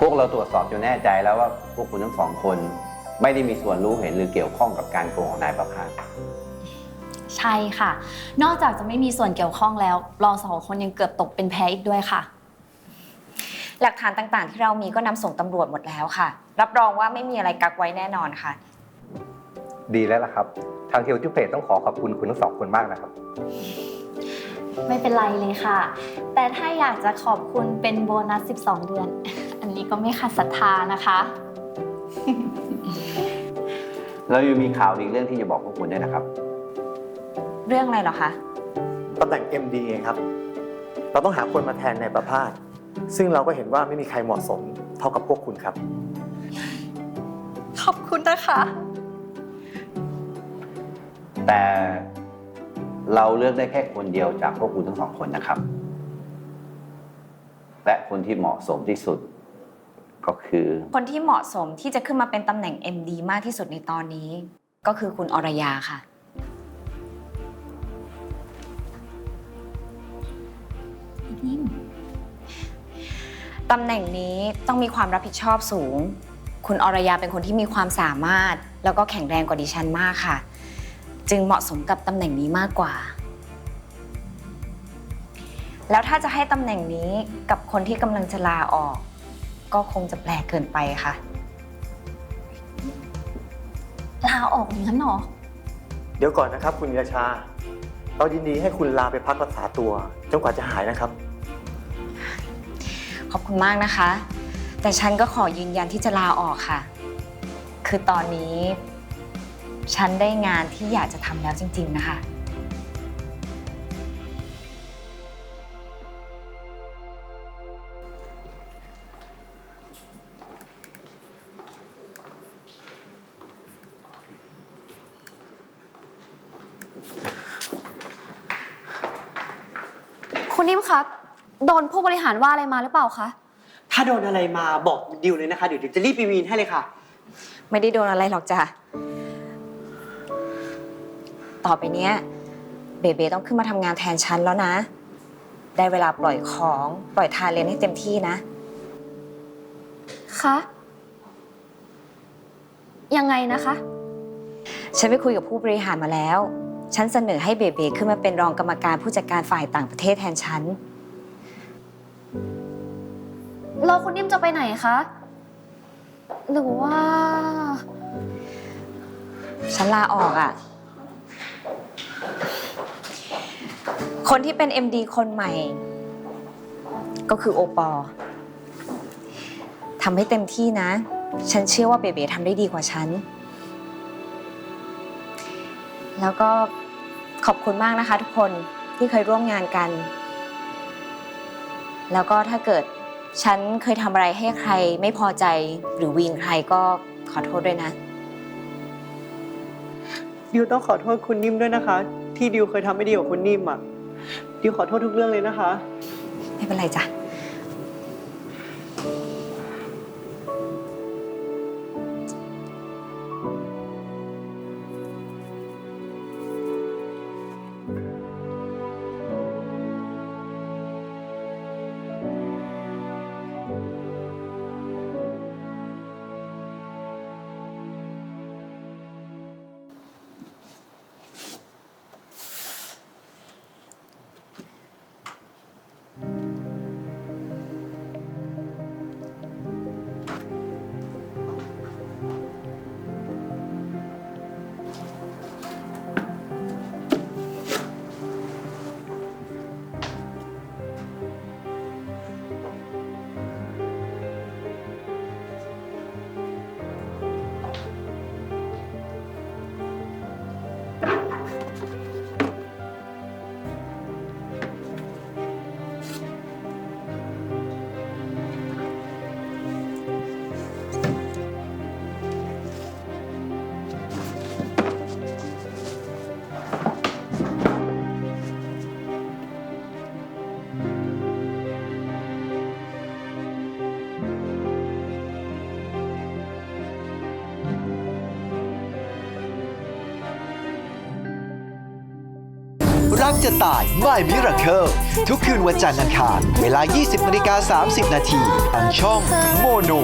พวกเราตรวจสอบจนแน่ใจแล้วว่าพวกคุณทั้งสองคน ไม่ได้มีส่วนรู้เห็นหรือเกี่ยวข้องกับการโกงของนายประภาสใช่ค่ะ นอกจากจะไม่มีส่วนเกี่ยวข้องแล้วเราสองคนยังเกือบตกเป็นแพ้อีกด้วยค่ะ หลักฐานต่างๆ ที่เรามีก็นำส่งตำรวจหมดแล้วค่ะ รับรองว่าไม่มีอะไรกักไว้แน่นอนค่ะ ดีแล้วล่ะครับ ทางเทลจูเพจต้องขอขอบคุณคุณทั้งสองคนมากนะครับ ไม่เป็นไรเลยค่ะ แต่ถ้าอยากจะขอบคุณเป็นโบนัส 12 เดือนอั นนี้ก็ไม่ขัดศรัทธานะคะ เรายังมีข่าวอีกเรื่องที่จะบอกพวกคุณด้วยนะครับ เรื่องอะไรเหรอคะ ตำแหน่ง MD เองครับ เราต้องหาคนมาแทนในายประภาส ซึ่งเราก็เห็นว่าไม่มีใครเหมาะสมเท่ากับพวกคุณครับ ขอบคุณนะคะ แต่เราเลือกได้แค่คนเดียวจากพวกคุณทั้งสองคนนะครับ และคนที่เหมาะสมที่สุด ก็คือ คนที่เหมาะสมที่จะขึ้นมาเป็นตำแหน่ง MD มากที่สุดในตอนนี้ ก็คือคุณอรยาค่ะ ตำแหน่งนี้ต้องมีความรับผิดชอบสูง คุณอรยาเป็นคนที่มีความสามารถ แล้วก็แข็งแรงกว่าดิฉันมากค่ะ จึงเหมาะสมกับตำแหน่งนี้มากกว่า แล้วถ้าจะให้ตำแหน่งนี้กับคนที่กำลังจะลาออก ก็คงจะแปลกเกินไปค่ะ ลาออกอย่างนั้นเหรอ เดี๋ยวก่อนนะครับ คุณยาชา เรายินดีให้คุณลาไปพักรักษาตัวจนกว่าจะหายนะครับ ขอบคุณมากนะคะ แต่ฉันก็ขอยืนยันที่จะลาออกค่ะ คือตอนนี้ ฉันได้งานที่อยากจะทำแล้วจริง ๆ นะคะ คุณนิ่มคะ โดนผู้บริหารว่าอะไรมาหรือเปล่าคะ ถ้าโดนอะไรมาบอกดิวเลยนะคะ เดี๋ยวดิวจะรีบไปวีนให้เลยค่ะ ไม่ได้โดนอะไรหรอกจ้ะ ต่อไปเนี้ย เบเบต้องขึ้นมาทำงานแทนฉันแล้วนะ ได้เวลาปล่อยของปล่อยทาเลนให้เต็มที่นะ คะ ยังไงนะคะ ฉันไปคุยกับผู้บริหารมาแล้ว ฉันเสนอให้เบเบขึ้นมาเป็นรองกรรมการผู้จัดการฝ่ายต่างประเทศแทนฉัน เราคุณนิ่มจะไปไหนคะ หรือว่า ฉันลาออกอะ่ะ คนที่เป็น MD คนใหม่ ก็คือโอปอทำให้เต็มที่นะ ฉันเชื่อว่าเบเบทำได้ดีกว่าฉัน แล้วก็ขอบคุณมากนะคะ ทุกคนที่เคยร่วมงานกัน แล้วก็ถ้าเกิดฉันเคยทำอะไรให้ใครไม่พอใจหรือวีนใครก็ขอโทษด้วยนะ ดิวต้องขอโทษคุณนิ่มด้วยนะคะ ที่ดิวเคยทำไม่ดีกับคุณนิ่มอะดิวขอโทษทุกเรื่องเลยนะคะ ไม่เป็นไรจ้ะ รักจะตายไม่มิราเคิลทุกคืนวันจันทร์อังคารเวลา 20นาฬิกา30 นาทีทางช่องโมโน29